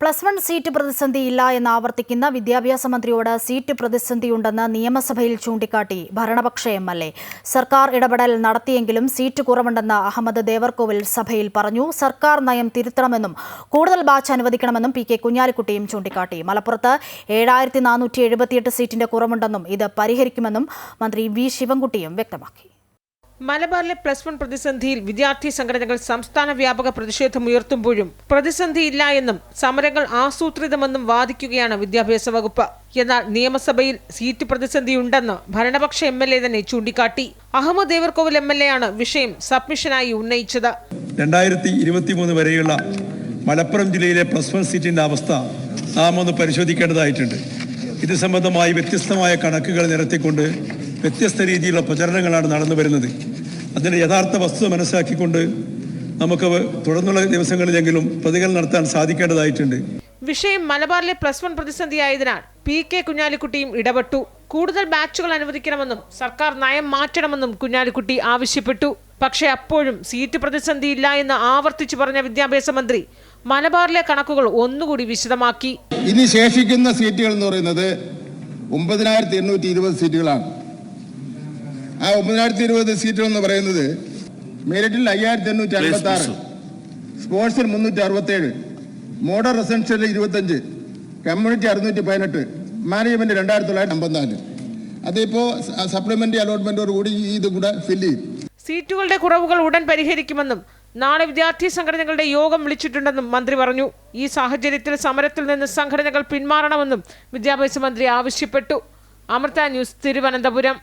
Plus one seat പ്രതിസന്ധി ഇല്ല എന്ന് ആവർത്തിക്കുന്ന വിദ്യാഭ്യാസ മന്ത്രിയോട് സീറ്റ് പ്രതിസന്ധിയുണ്ടെന്ന് നിയമസഭയിൽ ചൂണ്ടിക്കാട്ടി ഭരണപക്ഷ എം എൽ എ. സർക്കാർ ഇടപെടൽ നടത്തിയെങ്കിലും സീറ്റ് കുറവുണ്ടെന്ന് അഹമ്മദ് ദേവർകോവിൽ സഭയിൽ പറഞ്ഞു. സർക്കാർ നയം തിരുത്തണമെന്നും കൂടുതൽ ബാച്ച് അനുവദിക്കണമെന്നും പി കെ കുഞ്ഞാലിക്കുട്ടിയും ചൂണ്ടിക്കാട്ടി. മലപ്പുറത്ത് ഏഴായിരത്തി സീറ്റിന്റെ കുറവുണ്ടെന്നും ഇത് പരിഹരിക്കുമെന്നും മന്ത്രി വി ശിവൻകുട്ടിയും വ്യക്തമാക്കി. മലബാറിലെ പ്ലസ് വൺ പ്രതിസന്ധിയിൽ വിദ്യാർത്ഥി സംഘടനകൾ സംസ്ഥാന വ്യാപക പ്രതിഷേധമുയർത്തുമ്പോഴും പ്രതിസന്ധിയില്ല എന്നും സമരങ്ങൾ ആസൂത്രിതമെന്നും വാദിക്കുകയാണ് വിദ്യാഭ്യാസ വകുപ്പ്. എന്നാൽ നിയമസഭയിൽ സീറ്റ് പ്രതിസന്ധിയുണ്ടെന്ന് ഭരണപക്ഷ എം എൽ എ തന്നെ ചൂണ്ടിക്കാട്ടി. Ahammed Devarkovil M L A ആണ് വിഷയം സബ്മിഷനായി ഉന്നയിച്ചത്. രണ്ടായിരത്തി ഇരുപത്തി മൂന്ന് വരെയുള്ള മലപ്പുറം ജില്ലയിലെ പ്ലസ് വൺ സീറ്റിന്റെ അവസ്ഥ നാം ഒന്ന് പരിശോധിക്കേണ്ടതായിട്ടുണ്ട്. ഇത് സംബന്ധമായി വ്യത്യസ്തമായ കണക്കുകൾ നിരത്തിക്കൊണ്ട് വ്യത്യസ്ത രീതിയിലുള്ള പ്രചരണങ്ങളാണ് നടന്നു വരുന്നത്. അതിന്റെ യഥാർത്ഥ വസ്തുത മനസ്സിലാക്കിക്കൊണ്ട് നമുക്ക് തുടർന്നുള്ള ദിവസങ്ങളിലെങ്കിലും പ്രതികരണം നടത്താൻ സാധിക്കേണ്ടതായിട്ടുണ്ട്. വിഷയം മലബാറിലെ പ്ലസ് വൺ പ്രതിസന്ധിയായതിനാൽ പി കെ കുഞ്ഞാലിക്കുട്ടിയും ഇടപെട്ടു. കൂടുതൽ ബാച്ചുകൾ അനുവദിക്കണമെന്നും സർക്കാർ നയം മാറ്റണമെന്നും കുഞ്ഞാലിക്കുട്ടി ആവശ്യപ്പെട്ടു. പക്ഷേ അപ്പോഴും സീറ്റ് പ്രതിസന്ധിയില്ല എന്ന് ആവർത്തിച്ചു പറഞ്ഞ വിദ്യാഭ്യാസ മന്ത്രി മലബാറിലെ കണക്കുകൾ ഒന്നുകൂടി വിശദമാക്കി. ഇനി ശേഷിക്കുന്ന സീറ്റുകൾ എന്ന് പറയുന്നത് ഒമ്പതിനായിരത്തി എണ്ണൂറ്റി ഇരുപത് സീറ്റുകളാണ്. ആ ഒമ്പതിനായിരത്തി ഇരുപത് സീറ്റുകൾ എന്ന് പറയുന്നത് മെറിറ്റിൽ അയ്യായിരത്തി എണ്ണൂറ്റി അൻപത്തി ആറ് സ്പോർട്സിൽ മുന്നൂറ്റി അറുപത്തേഴ് മോഡൽ റെസിഡൻഷ്യൽ ഇരുപത്തഞ്ച് കമ്മ്യൂണിറ്റി അറുന്നൂറ്റി പതിനെട്ട് മാനേജ്മെന്റ് രണ്ടായിരത്തി തൊള്ളായിരത്തി അമ്പത്തിനാല്. അതിപ്പോൾ സപ്ലിമെന്ററി അലോട്ട്മെന്റോട് കൂടി ഇത് കൂടെ ഫില്ല് ചെയ്യും. സീറ്റുകളുടെ കുറവുകൾ ഉടൻ പരിഹരിക്കുമെന്നും നാളെ വിദ്യാർത്ഥി സംഘടനകളുടെ യോഗം വിളിച്ചിട്ടുണ്ടെന്നും മന്ത്രി പറഞ്ഞു. ഈ സാഹചര്യത്തിൽ സമരത്തിൽ നിന്ന് സംഘടനകൾ പിന്മാറണമെന്നും വിദ്യാഭ്യാസ മന്ത്രി ആവശ്യപ്പെട്ടു. അമൃത ന്യൂസ് തിരുവനന്തപുരം.